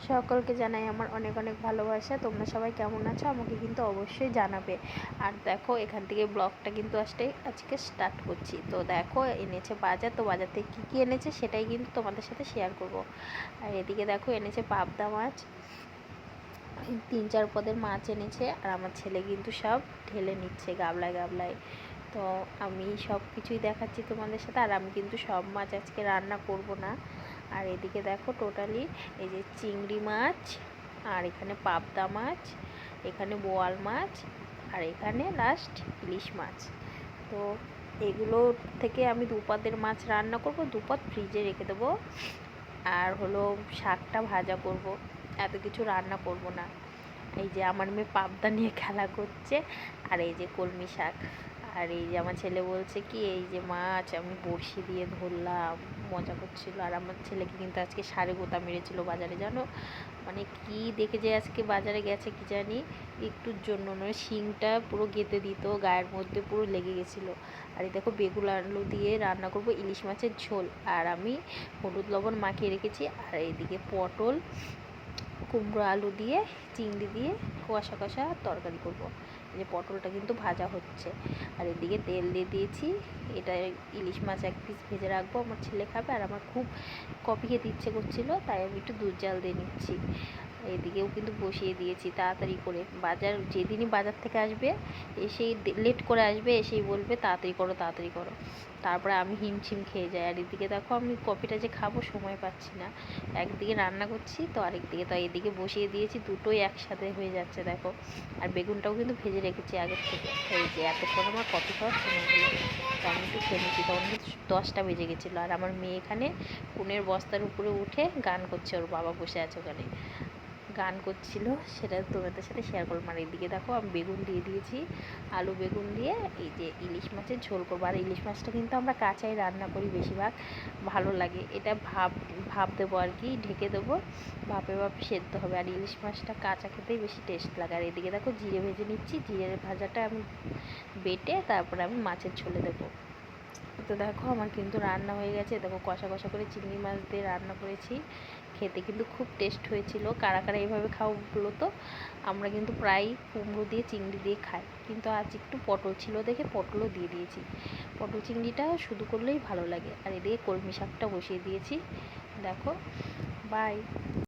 সকলকে জানাই আমার অনেক অনেক ভালোবাসা। তোমরা সবাই কেমন আছো আমাকে কিন্তু অবশ্যই জানাবে। আর দেখো, এখান থেকে ব্লগটা কিন্তু আসতে আজকে স্টার্ট করছি। তো দেখো, এনেছে বাজার। তো বাজার থেকে কী কী এনেছে সেটাই কিন্তু তোমাদের সাথে শেয়ার করব। আর এদিকে দেখো, এনেছে পাবদা মাছ। তিন চার পদের মাছ এনেছে। আর আমার ছেলে কিন্তু সব ঢেলে নিচ্ছে গাবলায় গাবলায়। তো আমি সব কিছুই দেখাচ্ছি তোমাদের সাথে। আর আমি কিন্তু সব মাছ আজকে রান্না করব না। আর এদিকে দেখো টোটালি এই যে চিংড়ি মাছ, আর এখানে পাবদা মাছ, এখানে বোয়াল মাছ, আর এখানে লাস্ট ইলিশ মাছ। তো এগুলো থেকে আমি দুপাতের মাছ রান্না করব, দুপাত ফ্রিজে রেখে দেবো। আর হলো শাকটা ভাজা করব, এত কিছু রান্না করব না। এই যে আমার মেয়ে পাবদা নিয়ে খেলা করছে, আর এই যে কলমি শাক। আর এই যে আমার ছেলে বলছে কি, এই যে মাছ আমি বড়শি দিয়ে ধরলাম। মজা করছিল। আর আমার ছেলেকে কিন্তু আজকে সাড়ে গোতা মেরেছিল বাজারে, জানো? মানে কি দেখে যে আজকে বাজারে গেছে কি জানি? একটুর জন্য নয়, শিংটা পুরো গেঁথে দিত, গায়ের মধ্যে পুরো লেগে গেছিল। আর এই দেখো বেগুন আলু দিয়ে রান্না করব ইলিশ মাছের ঝোল। আর আমি হলুদ লবণ মাখিয়ে রেখেছি। আর এইদিকে পটল, কুমড়ো আলু দিয়ে, চিংড়ি দিয়ে কষা কষা তরকারি করব। যে পটলটা কিন্তু ভাজা হচ্ছে। আর এদিকে তেল দিয়ে দিয়েছি। এটা ইলিশ মাছ এক পিস ভেজে রাখব। আমার ছেলে খাবে আর আমার খুব কফি খেতে ইচ্ছে করছিল, তাই আমি একটু দুধ জাল দিয়ে নিচ্ছি। এদিকেও কিন্তু বসিয়ে দিয়েছি তাড়াতাড়ি করে। বাজার যেদিনই বাজার থেকে আসবে, এসেই লেট করে আসবে, এসেই বলবে, তাড়াতাড়ি করো তাড়াতাড়ি করো। তারপরে আমি হিমছিম খেয়ে যাই। আর এদিকে দেখো আমি কফিটা যে খাব, সময় পাচ্ছি না। একদিকে রান্না করছি, তো আরেকদিকে তো এদিকে বসিয়ে দিয়েছি। দুটোই একসাথে হয়ে যাচ্ছে, দেখো। আর বেগুনটাও কিন্তু ভেজে রেখেছি আগের থেকে। এই যে এতক্ষণ আমার কফি খাওয়ার সময় হলো। তো আমি একটু খেয়ে তখন কিন্তু দশটা বেজে গেছিল। আর আমার মেয়ে এখানে কনের বস্তার উপরে উঠে গান করছে। ওর বাবা বসে আছে ওখানে। গান করছিল, সেটা তোমাদের সাথে শেয়ার করলাম। আর এদিকে দেখো, আমি বেগুন দিয়ে দিয়েছি, আলু বেগুন দিয়ে, এই যে ইলিশ মাছের ঝোল করব। আর ইলিশ মাছটা কিন্তু আমরা কাঁচাই রান্না করি বেশিরভাগ, ভালো লাগে। এটা ভাপ ভাপ দেবো আর কি, ঢেকে দেবো, ভাপে ভাপে সেদ্ধ হবে। আর ইলিশ মাছটা কাঁচা খেতেই বেশি টেস্ট লাগে। আর এদিকে দেখো, জিরে ভেজে নিচ্ছি, জিরের ভাজাটা আমি বেটে তারপরে আমি মাছের ঝোলে দেবো। তো দেখো, আমার কিন্তু রান্না হয়ে গেছে। দেখো, কষা কষা করে চিংড়ি মাছ দিয়ে রান্না করেছি। খেতে কিন্তু খুব টেস্ট হয়েছিল। কারা কারা এভাবে খাও বলো তো? আমরা কিন্তু প্রায় কুমড়ো দিয়ে, চিংড়ি দিয়ে খাই। কিন্তু আজ একটু পটল ছিল দেখে পটলও দিয়ে দিয়েছি। পটল চিংড়িটা শুধু করলেই ভালো লাগে। আর এদিকে কলমি শাকটা বসিয়ে দিয়েছি। দেখো বাই